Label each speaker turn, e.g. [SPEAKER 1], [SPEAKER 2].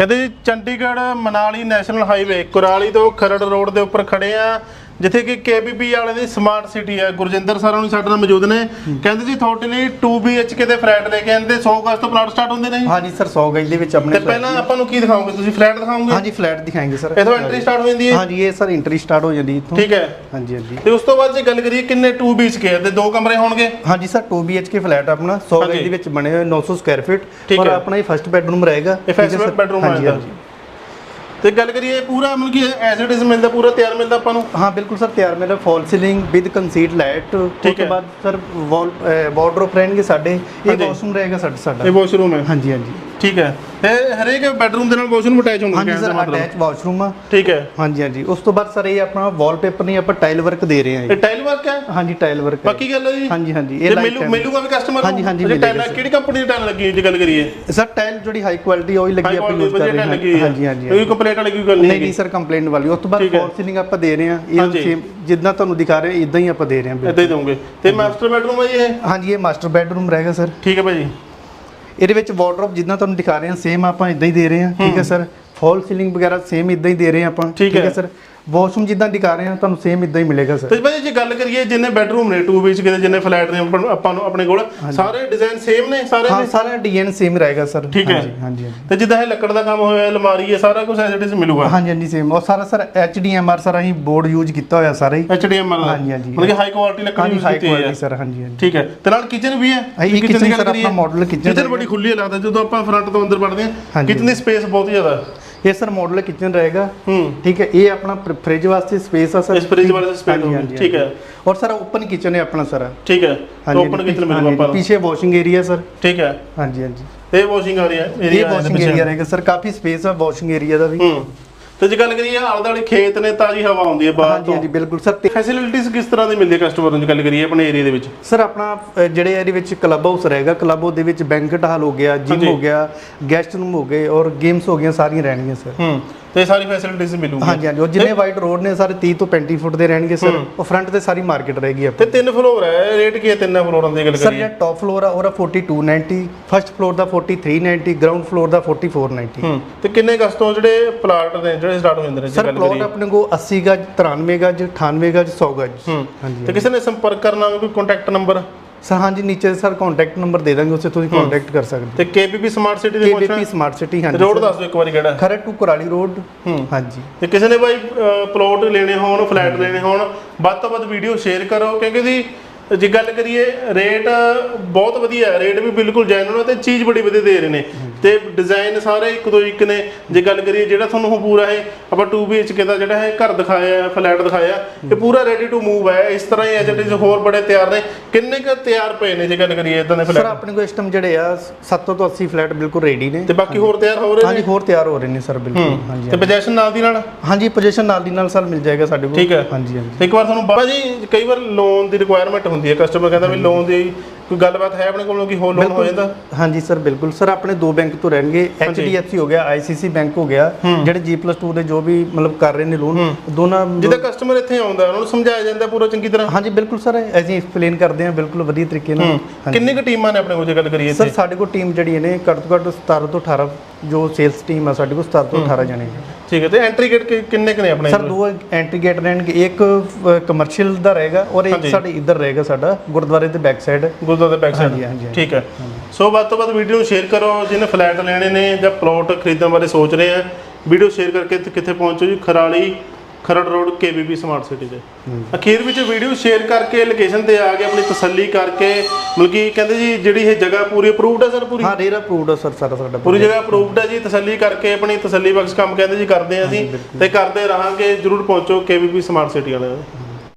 [SPEAKER 1] ਕਹਿੰਦੇ ਜੀ Chandigarh Manali national highway Kurali ਤੋਂ ਖਰੜ ਰੋਡ ਦੇ ਉੱਪਰ ਖੜੇ ਆ। ਜਿੱਥੇ ਕਿ KBP ਵਾਲੇ ਦੀ ਸਮਾਰਟ ਸਿਟੀ ਹੈ। ਗੁਰਜਿੰਦਰ ਸਰ ਹੁਣੀ ਸਾਡੇ ਨਾਲ ਮੌਜੂਦ ਨੇ। ਕਹਿੰਦੇ ਜੀ ਤੁਹਾਡੇ ਲਈ 2 BHK ਦੇ ਫਲੈਟ ਲੈ ਕੇ ਆਂਦੇ 100 ਗਜ਼ ਤੋਂ ਪਲਾਟ ਸਟਾਰਟ ਹੁੰਦੇ ਨੇ
[SPEAKER 2] ਹਾਂਜੀ ਸਰ 100 ਗਜ ਦੇ ਵਿੱਚ ਆਪਣੇ
[SPEAKER 1] ਤੇ ਪਹਿਲਾਂ ਆਪਾਂ ਨੂੰ ਕੀ ਦਿਖਾਓਗੇ? ਤੁਸੀਂ ਫਲੈਟ ਦਿਖਾਓਗੇ?
[SPEAKER 2] ਹਾਂਜੀ ਫਲੈਟ ਦਿਖਾएंगे ਸਰ।
[SPEAKER 1] ਇਥੋਂ ਐਂਟਰੀ ਸਟਾਰਟ ਹੋ ਜਾਂਦੀ ਹੈ
[SPEAKER 2] ਹਾਂਜੀ ਇਹ ਸਰ ਐਂਟਰੀ ਸਟਾਰਟ ਹੋ ਜਾਂਦੀ ਇੱਥੋਂ।
[SPEAKER 1] ਠੀਕ ਹੈ।
[SPEAKER 2] ਹਾਂਜੀ ਹਾਂਜੀ।
[SPEAKER 1] ਤੇ ਉਸ ਤੋਂ ਬਾਅਦ ਜੇ ਗੱਲ ਕਰੀਏ ਕਿੰਨੇ 2 BHK ਹੈ ਤੇ ਦੋ ਕਮਰੇ ਹੋਣਗੇ?
[SPEAKER 2] ਹਾਂਜੀ ਸਰ 2 BHK ਫਲੈਟ ਆਪਣਾ। 100
[SPEAKER 1] ਹਾਂਜੀ।
[SPEAKER 2] ਗਜ ਦੇ ਵਿੱਚ ਬਣੇ ਹੋਏ 900 ਸਕੁਆਇਰ ਫੀਟ ਔਰ
[SPEAKER 1] ਹੈ।
[SPEAKER 2] ਆਪਣਾ ਇਹ ਫਸਟ ਬੈਡਰੂਮ ਰਹੇਗਾ।
[SPEAKER 1] ਇਹ
[SPEAKER 2] ਹੈ
[SPEAKER 1] bedroom
[SPEAKER 2] ਹਾਂਜੀ,
[SPEAKER 1] ਹੋਏਗਾ।
[SPEAKER 2] ਹਾਂਜੀ।
[SPEAKER 1] ਤੇ ਗੱਲ ਕਰੀਏ ਪੂਰਾ ਮਤਲਬ ਕਿ ਐਜ਼ ਇਟ ਇਜ਼ ਮਿਲਦਾ ਪੂਰਾ ਤਿਆਰ ਮਿਲਦਾ ਆਪਾਂ ਨੂੰ?
[SPEAKER 2] ਹਾਂ ਬਿਲਕੁਲ ਸਰ ਤਿਆਰ ਮੇਰਾ fall ceiling with concealed light
[SPEAKER 1] ਠੀਕ ਹੈ।
[SPEAKER 2] ਬਾਅਦ ਸਰ ਵਾਲ ਵਾਰਡਰੋਬ ਰਹਿਣਗੇ ਸਾਡੇ। ਇਹ। ਵਾਸ਼ਰੂਮ ਰਹੇਗਾ ਸਾਡਾ।
[SPEAKER 1] ਇਹ ਵਾਸ਼ਰੂਮ ਹੈ।
[SPEAKER 2] ਹਾਂਜੀ ਹਾਂਜੀ।
[SPEAKER 1] ਠੀਕ ਹੈ। ਇਹ ਹਰੇਕ ਬੈਡਰੂਮ ਦੇ ਨਾਲ ਵਾਸ਼ਰੂਮ ਅਟੈਚ ਹੋਣਗੇ
[SPEAKER 2] ਹਾਂਜੀ ਸਰ ਅਟੈਚ ਵਾਸ਼ਰੂਮ ਆ।
[SPEAKER 1] ਠੀਕ ਹੈ।
[SPEAKER 2] ਹਾਂਜੀ ਹਾਂਜੀ। ਉਸ ਤੋਂ ਬਾਅਦ ਸਰ ਇਹ ਆਪਣਾ ਵਾਲਪੇਪਰ ਨਹੀਂ ਆਪਾਂ ਟਾਈਲ ਵਰਕ ਦੇ ਰਹੇ ਹਾਂ
[SPEAKER 1] ਇਹ। ਟਾਈਲ ਵਰਕ ਹੈ?
[SPEAKER 2] ਹਾਂਜੀ ਟਾਈਲ ਵਰਕ
[SPEAKER 1] ਬਾਕੀ ਗੱਲ ਹੈ ਜੀ।
[SPEAKER 2] ਹਾਂਜੀ ਹਾਂਜੀ।
[SPEAKER 1] ਇਹ ਮਿਲੂ
[SPEAKER 2] ਹੈ।
[SPEAKER 1] ਮਿਲੂਗਾ ਵੀ ਕਸਟਮਰ
[SPEAKER 2] ਹਾਂਜੀ, ਹਾਂਜੀ,
[SPEAKER 1] ਟਾਈਲ
[SPEAKER 2] ਮਿਲੇਗਾ ਸਰ।
[SPEAKER 1] ਕਿਹੜੀ ਕੰਪਨੀ ਦੀ ਟਾਈਲ ਲੱਗੀ ਹੋਈ ਜੇ ਗੱਲ ਕਰੀਏ?
[SPEAKER 2] ਸਰ ਟਾਈਲ ਜਿਹੜੀ ਹਾਈ ਕੁਆਲਿਟੀ ਉਹੀ ਲੱਗੀ
[SPEAKER 1] ਹਾਈ
[SPEAKER 2] ਆਪਾਂ ਯੂਜ਼ ਕਰ ਰਹੇ
[SPEAKER 1] ਟਾਈਲ
[SPEAKER 2] ਹਾਂ।
[SPEAKER 1] ਲੱਗੀ ਹੈ।
[SPEAKER 2] ਹਾਂਜੀ ਹਾਂਜੀ
[SPEAKER 1] ਕੋਈ ਕੰਪਲੇਂਟ ਵਾਲੀ ਕੋਈ ਗੱਲ
[SPEAKER 2] ਨਹੀਂ
[SPEAKER 1] ਨਹੀਂ
[SPEAKER 2] ਸਰ ਕੰਪਲੇਂਟ ਵਾਲੀ। ਉਸ ਤੋਂ ਬਾਅਦ
[SPEAKER 1] ਹੈ।
[SPEAKER 2] ਫੋਰ ਸੀਲਿੰਗ ਆਪਾਂ ਦੇ ਰਹੇ ਹਾਂ। ਇਹ। ਸੇਮ ਜਿੱਦਾਂ ਤੁਹਾਨੂੰ ਦਿਖਾ ਰਹੇ ਹਾਂ ਇਦਾਂ ਹੀ ਆਪਾਂ ਦੇ ਰਹੇ ਹਾਂ।
[SPEAKER 1] ਇਦਾਂ ਹੀ ਦਊਂਗੇ। ਤੇ ਮਾਸਟਰ ਬੈਡਰੂਮ ਹੈ ਜੀ ਇਹ?
[SPEAKER 2] ਹਾਂਜੀ ਇਹ ਮਾਸਟਰ ਬੈਡਰੂਮ ਰਹੇਗਾ ਸਰ।
[SPEAKER 1] ਠੀਕ ਹੈ ਭਾਜੀ।
[SPEAKER 2] ਇਹਦੇ ਵਿੱਚ ਵਾਰਡਰੋਬ ਜਿੱਦਾਂ ਤੁਹਾਨੂੰ ਦਿਖਾ ਰਹੇ ਹਾਂ ਸੇਮ ਆਪਾਂ ਇਦਾਂ ਹੀ ਦੇ ਰਹੇ ਹਾਂ ਠੀਕ ਹੈ ਸਰ ਫਾਲ ਸੀਲਿੰਗ ਵਗੈਰਾ ਸੇਮ ਇਦਾਂ ਹੀ ਦੇ ਰਹੇ ਹਾਂ ਆਪਾਂ
[SPEAKER 1] ਠੀਕ ਹੈ।
[SPEAKER 2] ਸਰ ਵਾਸ਼ਰੂਮ ਜਿੱਦਾਂ ਦਿਖਾ ਰਹੇ ਹਾਂ ਤੁਹਾਨੂੰ ਸੇਮ ਇਦਾਂ ਹੀ ਮਿਲੇਗਾ ਸਰ
[SPEAKER 1] ਤੇ ਭਾਜੀ ਜੇ ਗੱਲ ਕਰੀਏ ਜਿੰਨੇ ਬੈਡਰੂਮ ਨੇ 2 BHK ਦੇ ਜਿੰਨੇ ਫਲੈਟ ਨੇ ਆਪਾਂ ਨੂੰ- ਆਪਾਂ ਨੂੰ ਆਪਣੇ ਕੋਲ ਸਾਰੇ ਡਿਜ਼ਾਈਨ ਸੇਮ ਨੇ ਸਾਰੇ
[SPEAKER 2] ਹਾਂ ਸਾਰਾ ਡਿਜ਼ਾਈਨ ਸੇਮ ਰਹੇਗਾ ਸਰ
[SPEAKER 1] ਠੀਕ ਹੈ।
[SPEAKER 2] ਹਾਂਜੀ ਹਾਂਜੀ।
[SPEAKER 1] ਤੇ ਜਿੱਦਾਂ ਇਹ ਲੱਕੜ ਦਾ ਕੰਮ ਹੋਇਆ ਅਲਮਾਰੀ ਹੈ ਸਾਰਾ ਕੁਝ ਐਜ਼ ਇਟ ਇਜ਼ ਮਿਲੂਗਾ
[SPEAKER 2] ਹਾਂਜੀ ਹਾਂਜੀ ਸੇਮ ਔਰ ਸਾਰਾ ਸਰ ਐਚਡੀਐਮਆਰ ਸਰ ਅਸੀਂ ਬੋਰਡ ਯੂਜ਼ ਕੀਤਾ ਹੋਇਆ ਸਾਰਾ ਹੀ
[SPEAKER 1] ਦਾ
[SPEAKER 2] ਹਾਂਜੀ, ਹਾਂਜੀ।
[SPEAKER 1] ਮਤਲਬ ਕਿ ਹਾਈ ਕੁਆਲਿਟੀ ਲੱਕੜ
[SPEAKER 2] ਹਾਂਜੀ
[SPEAKER 1] ਯੂਜ਼
[SPEAKER 2] ਹਾਈ
[SPEAKER 1] ਕੀਤੀ ਹੋਈ ਹੈ
[SPEAKER 2] ਕੁਆਲਿਟੀ ਸਰ ਹਾਂਜੀ ਹਾਂਜੀ
[SPEAKER 1] ਠੀਕ ਹੈ ਤੇ ਨਾਲ ਕਿਚਨ ਵੀ ਹੈ
[SPEAKER 2] ਹਾਂ, ਇਹ
[SPEAKER 1] Kitchen ਕਰੀਏ।
[SPEAKER 2] ਆਪਣਾ model kitchen ਰਹੇਗਾ।
[SPEAKER 1] ਬੜੀ ਖੁੱਲੀ ਲੱਗਦਾ ਜਦੋਂ ਆਪਾਂ ਫਰੰਟ ਤੋਂ ਅੰਦਰ ਵੜਦੇ ਹਾਂ
[SPEAKER 2] ਹਾਂਜੀ।
[SPEAKER 1] ਕਿਤਨੀ ਸਪੇਸ ਬਹੁਤ ਜ਼ਿਆਦਾ ਹੈ।
[SPEAKER 2] ਇਹ ਸਰ ਮਾਡਲ ਕਿਚਨ ਰਹੇਗਾ। ਠੀਕ ਹੈ ਇਹ ਆਪਣਾ ਫ੍ਰਿਜ ਵਾਸਤੇ ਸਪੇਸ ਆ ਸਰ।
[SPEAKER 1] ਇਸ fridge ਵਾਸਤੇ
[SPEAKER 2] ਹਾਂਜੀ,
[SPEAKER 1] ਹੋਊਗੀ, ਠੀਕ ਹੈ।
[SPEAKER 2] ਔਰ ਸਰ ਓਪਨ ਕਿਚਨ ਹੈ ਆਪਣਾ ਸਰ।
[SPEAKER 1] ਠੀਕ ਹੈ ਓਪਨ ਕਿਚਨ ਮਿਲੂਗਾ ਆਪਾਂ
[SPEAKER 2] ਪਿੱਛੇ ਵਾਸ਼ਿੰਗ ਏਰੀਆ ਸਰ।
[SPEAKER 1] ਠੀਕ ਹੈ।
[SPEAKER 2] ਹਾਂਜੀ ਹਾਂਜੀ।
[SPEAKER 1] ਤੇ ਵਾਸ਼ਿੰਗ ਏਰੀਆ
[SPEAKER 2] ਇਹ ਵਾਸ਼ਿੰਗ ਏਰੀਆ ਰਹੇਗਾ ਸਰ। ਕਾਫੀ ਸਪੇਸ ਆ ਵਾਸ਼ਿੰਗ ਏਰੀਆ ਦਾ ਵੀ।
[SPEAKER 1] ਹੂੰ। ਤੇ ਜੇ ਗੱਲ ਕਰੀਏ ਆਲੇ ਦੁਆਲੇ ਖੇਤ ਨੇ ਤਾਜ਼ੀ ਹਵਾ ਆਉਂਦੀ ਹੈ ਬਾਹਰ
[SPEAKER 2] ਹਾਂਜੀ
[SPEAKER 1] ਤੋਂ।
[SPEAKER 2] ਹਾਂਜੀ ਬਿਲਕੁਲ। ਸਰ ਤੇ
[SPEAKER 1] ਫੈਸਿਲਿਟੀਜ਼ ਕਿਸ ਤਰ੍ਹਾਂ ਦੀ ਮਿਲਦੀ ਹੈ ਕਸਟਮਰ ਨੂੰ ਜੇ ਗੱਲ ਕਰੀਏ ਆਪਣੇ ਏਰੀਆ ਦੇ ਵਿੱਚ?
[SPEAKER 2] ਸਰ ਆਪਣਾ ਅ, ਜਿਹੜੇ ਇਹਦੇ ਵਿੱਚ ਕਲੱਬ ਹਾਊਸ ਰਹੇਗਾ ਕਲੱਬ ਹਾਊਸ ਦੇ ਵਿੱਚ ਬੈਂਕਟ ਹਾਲ ਹੋ ਗਿਆ ਜਿਮ
[SPEAKER 1] ਹਾਂਜੀ।
[SPEAKER 2] ਹੋ ਗਿਆ ਗੈਸਟ ਰੂਮ ਹੋ ਗਏ ਔਰ ਗੇਮਸ ਹੋ ਗਈਆਂ ਸਾਰੀਆਂ ਰਹਿਣਗੀਆਂ ਸਰ।
[SPEAKER 1] ਹੂੰ। ਤੇ ਸਾਰੀ ਫੈਸਿਲਿਟੀਜ਼ ਮਿਲੂਗੀ।
[SPEAKER 2] ਹਾਂਜੀ ਹਾਂਜੀ। ਔਰ ਜਿੰਨੇ ਵਾਈਟ ਰੋਡ ਨੇ ਸਾਰੇ 30 ਤੋਂ 35 ਫੁੱਟ ਦੇ ਰਹਿਣਗੇ ਸਰ ਉਹ ਫਰੰਟ ਤੇ ਸਾਰੀ ਮਾਰਕੀਟ ਰਹੇਗੀ
[SPEAKER 1] ਤੇ
[SPEAKER 2] ਆਪਣੀ
[SPEAKER 1] ਤਿੰਨ ਫਲੋਰ ਹੈ ਰੇਟ ਕੀ ਹੈ ਤਿੰਨਾਂ ਫਲੋਰਾਂ ਦੀ ਗੱਲ
[SPEAKER 2] ਸਰ
[SPEAKER 1] ਕਰੀਏ?
[SPEAKER 2] ਜਿਹੜਾ ਟੌਪ ਫਲੋਰ ਆ ਉਹਦਾ 4290 ਫਰਸਟ ਫਲੋਰ ਦਾ 4390 ਗਰਾਊਂਡ ਫਲੋਰ ਦਾ 4490
[SPEAKER 1] ਹੂੰ। ਤੇ ਕਿੰਨੇ ਗਜ਼ ਤੋਂ ਜਿਹੜੇ ਪਲਾਟ ਨੇ ਜਿਹੜੇ ਸਟਾਰਟ ਹੋ ਜਾਂਦੇ ਨੇ
[SPEAKER 2] ਸਰ ਪਲਾਟ ਆਪਣੇ ਕੋ 80 ਗਜ 93 ਗਜ 98 ਗਜ 100 ਗਜ।
[SPEAKER 1] ਹੂੰ।
[SPEAKER 2] ਹਾਂਜੀ
[SPEAKER 1] ਤੇ ਕਿਸੇ ਨੇ ਸੰਪਰਕ ਕਰਨਾ ਹੋਵੇ ਕੋਈ ਕੰਟੈਕਟ ਨੰਬਰ
[SPEAKER 2] ਸਰ ਹਾਂਜੀ ਨੀਚੇ ਸਰ ਕੰਟੈਕਟ ਨੰਬਰ ਦੇ ਦਾਂਗੇ ਉਸੇ ਤੁਸੀਂ ਕੰਟੈਕਟ ਕਰ ਸਕਦੇ।
[SPEAKER 1] ਤੇ KBP ਸਮਾਰਟ ਸਿਟੀ ਦੇ
[SPEAKER 2] ਕੇਬੀਪੀ
[SPEAKER 1] ਪਹੁੰਚਣਾ?
[SPEAKER 2] ਸਮਾਰਟ ਸਿਟੀ ਹਾਂਜੀ
[SPEAKER 1] ਰੋਡ ਦੱਸ ਦਿਓ ਇੱਕ ਵਾਰੀ ਕਿਹੜਾ ਹੈ।
[SPEAKER 2] ਖਰੜ ਟੂ ਕੁਰਾਲੀ ਰੋਡ
[SPEAKER 1] ਹੂੰ।
[SPEAKER 2] ਹਾਂਜੀ।
[SPEAKER 1] ਤੇ ਕਿਸੇ ਨੇ ਬਾਈ ਪਲੋਟ ਲੈਣੇ ਹੋਣ ਫਲੈਟ ਲੈਣੇ ਹੋਣ ਵੱਧ ਤੋਂ ਵੱਧ ਵੀਡੀਓ ਸ਼ੇਅਰ ਕਰੋ ਕਿਉਂਕਿ ਜੀ ਜੇ ਗੱਲ ਕਰੀਏ ਰੇਟ ਬਹੁਤ ਵਧੀਆ ਹੈ ਰੇਟ ਵੀ ਬਿਲਕੁਲ ਜੈਨੂਨ ਹੈ ਤੇ ਚੀਜ਼ ਬੜੀ ਵਧੀਆ ਦੇ ਰਹੇ ਨੇ। ਤੇ ਡਿਜ਼ਾਈਨ ਸਾਰੇ ਇੱਕ ਤੋਂ ਇੱਕ ਨੇ। ਜੇ ਗੱਲ ਕਰੀਏ ਜਿਹੜਾ ਤੁਹਾਨੂੰ ਹੁਣ ਪੂਰਾ ਇਹ ਆਪਾਂ 2 BHK ਦਾ ਜਿਹੜਾ ਹੈ ਘਰ ਦਿਖਾਇਆ ਹੈ ਫਲੈਟ ਦਿਖਾਇਆ ਹੈ, ਇਹ ਪੂਰਾ ਰੈਡੀ ਟੂ ਮੂਵ ਹੈ ਇਸ ਤਰ੍ਹਾਂ ਹੀ ਐਜ ਇਟ ਇਜ਼ ਹੋਰ ਬੜੇ ਤਿਆਰ ਨੇ। ਕਿੰਨੇ ਕੁ ਤਿਆਰ ਪਏ ਨੇ ਜੇ ਗੱਲ ਕਰੀਏ ਇਦਾਂ ਦੇ
[SPEAKER 2] ਸਰ
[SPEAKER 1] ਫਲੈਟ
[SPEAKER 2] ਆਪਣੇ ਕੋਲ ਇਸ ਟਾਈਮ ਜਿਹੜੇ ਆ 70 ਤੋਂ 80 ਫਲੈਟ ਬਿਲਕੁਲ ਰੈਡੀ ਨੇ।
[SPEAKER 1] ਤੇ ਬਾਕੀ ਹੋਰ ਤਿਆਰ ਹੋ ਰਹੇ
[SPEAKER 2] ਹਾਂਜੀ
[SPEAKER 1] ਨੇ
[SPEAKER 2] ਹੋਰ ਤਿਆਰ ਹੋ ਰਹੇ ਨੇ ਸਰ ਬਿਲਕੁਲ। ਹਾਂਜੀ
[SPEAKER 1] ਤੇ ਪੋਜੀਸ਼ਨ ਨਾਲ ਦੀ ਨਾਲ?
[SPEAKER 2] ਹਾਂਜੀ ਪੋਜੀਸ਼ਨ ਨਾਲ ਦੀ ਨਾਲ ਸਰ ਮਿਲ ਜਾਏਗਾ ਸਾਡੇ ਕੋਲ।
[SPEAKER 1] ਠੀਕ ਹੈ।
[SPEAKER 2] ਹਾਂਜੀ ਹਾਂਜੀ।
[SPEAKER 1] ਇੱਕ ਵਾਰ ਤੁਹਾਨੂੰ ਬਾਬਾ ਜੀ ਕਈ ਵਾਰ ਲੋਨ ਦੀ ਰਿਕੁਆਇਰਮੈਂਟ ਹੁੰਦੀ ਹੈ। ਕਸਟਮਰ ਕਹਿੰਦਾ ਵੀ ਲੋਨ ਦੀ ਕੋਈ ਗੱਲਬਾਤ ਹੈ ਆਪਣੇ ਕੋਲੋਂ ਕਿ ਹੋਰ ਲੋਨ ਹੋ ਜਾਂਦਾ?
[SPEAKER 2] ਹਾਂਜੀ ਸਰ ਬਿਲਕੁਲ। ਸਰ ਆਪਣੇ ਦੋ ਬੈਂਕ ਤੋਂ ਰਹਿਣਗੇ। HDFC ਹੋ ਗਿਆ ICC ਬੈਂਕ ਹੋ ਗਿਆ ਜਿਹੜੇ G+2 ਦੇ ਜੋ ਵੀ ਮਤਲਬ ਕਰ ਰਹੇ ਨੇ ਲੋਨ ਦੋਨਾਂ
[SPEAKER 1] ਜਿੱਦਾਂ ਕਸਟਮਰ ਇੱਥੇ ਆਉਂਦਾ ਉਹਨਾਂ ਨੂੰ ਸਮਝਾਇਆ ਜਾਂਦਾ ਪੂਰਾ ਚੰਗੀ ਤਰ੍ਹਾਂ?
[SPEAKER 2] ਹਾਂਜੀ ਬਿਲਕੁਲ ਸਰ ਅਸੀਂ ਐਕਸਪਲੇਨ ਕਰਦੇ ਹਾਂ ਬਿਲਕੁਲ ਵਧੀਆ ਤਰੀਕੇ ਨਾਲ।
[SPEAKER 1] ਕਿੰਨੀ ਕੁ ਟੀਮਾਂ ਨੇ ਆਪਣੇ ਕੋਲ ਜੇ ਗੱਲ ਕਰੀਏ
[SPEAKER 2] ਸਰ ਸਾਡੇ ਕੋਲ ਟੀਮ ਜਿਹੜੀ ਨੇ ਘੱਟ ਤੋਂ ਘੱਟ 17 ਤੋਂ 18 ਜੋ ਸੇਲਸ ਟੀਮ ਆ ਸਾਡੇ ਕੋਲ 17 ਤੋਂ 18 ਜਣੇ ਨੇ।
[SPEAKER 1] ਠੀਕ ਹੈ ਤੇ ਐਂਟਰੀ ਗੇਟ ਕਿੰਨੇ ਕੁ ਨੇ ਆਪਣੇ
[SPEAKER 2] ਸਰ ਦੋ ਐਂਟਰੀ ਗੇਟ ਰਹਿਣਗੇ ਇੱਕ ਕਮਰਸ਼ੀਅਲ ਦਾ ਰਹੇਗਾ ਔਰ ਇੱਕ। ਸਾਡੇ ਇੱਧਰ ਰਹੇਗਾ ਸਾਡਾ ਗੁਰਦੁਆਰੇ ਦੇ ਬੈਕ ਸਾਈਡ
[SPEAKER 1] ਗੁਰਦੁਆਰੇ ਦੇ ਬੈਕ ਸਾਈਡ
[SPEAKER 2] ਹਾਂਜੀ, ਹਾਂਜੀ, ਹਾਂਜੀ।
[SPEAKER 1] ਠੀਕ ਹੈ। ਸੋ ਵੱਧ ਤੋਂ ਵੱਧ ਵੀਡੀਓ ਨੂੰ ਸ਼ੇਅਰ ਕਰੋ ਜਿਹਨੇ ਫਲੈਟ ਲੈਣੇ ਨੇ ਜਾਂ ਪਲੋਟ ਖਰੀਦਣ ਬਾਰੇ ਸੋਚ ਰਹੇ ਆ ਵੀਡੀਓ ਸ਼ੇਅਰ ਕਰਕੇ ਕਿੱਥੇ ਪਹੁੰਚੋ ਜੀ? Kurali Kharar road KBP smart city ਦੇ ਅਖੀਰ ਵਿੱਚ ਵੀਡੀਓ ਸ਼ੇਅਰ ਕਰਕੇ ਲੋਕੇਸ਼ਨ ਤੇ ਆ ਕੇ ਆਪਣੀ ਤਸੱਲੀ ਕਰਕੇ ਮਤਲਬ ਕਿ ਕਹਿੰਦੇ ਜੀ ਜਿਹੜੀ ਇਹ ਜਗ੍ਹਾ ਪੂਰੀ ਅਪਰੂਵਡ ਹੈ ਸਰ ਪੂਰੀ?
[SPEAKER 2] ਹਾਂ ਰੇਰ ਅਪਰੂਵਡ ਆ ਸਰ ਸਾਰਾ ਸਾਡਾ
[SPEAKER 1] ਪੂਰੀ ਜਗ੍ਹਾ ਅਪਰੂਵਡ ਹੈ ਜੀ ਤਸੱਲੀ ਕਰਕੇ ਆਪਣੀ ਤਸੱਲੀ ਬਖਸ਼ ਕੰਮ ਕਹਿੰਦੇ ਜੀ ਕਰਦੇ ਆ ਅਸੀਂ ਤੇ ਕਰਦੇ ਰਹਾਂਗੇ ਜਰੂਰ ਪਹੁੰਚੋ KBP ਸਮਾਰਟ ਸਿਟੀ ਵਾਲਿਆਂ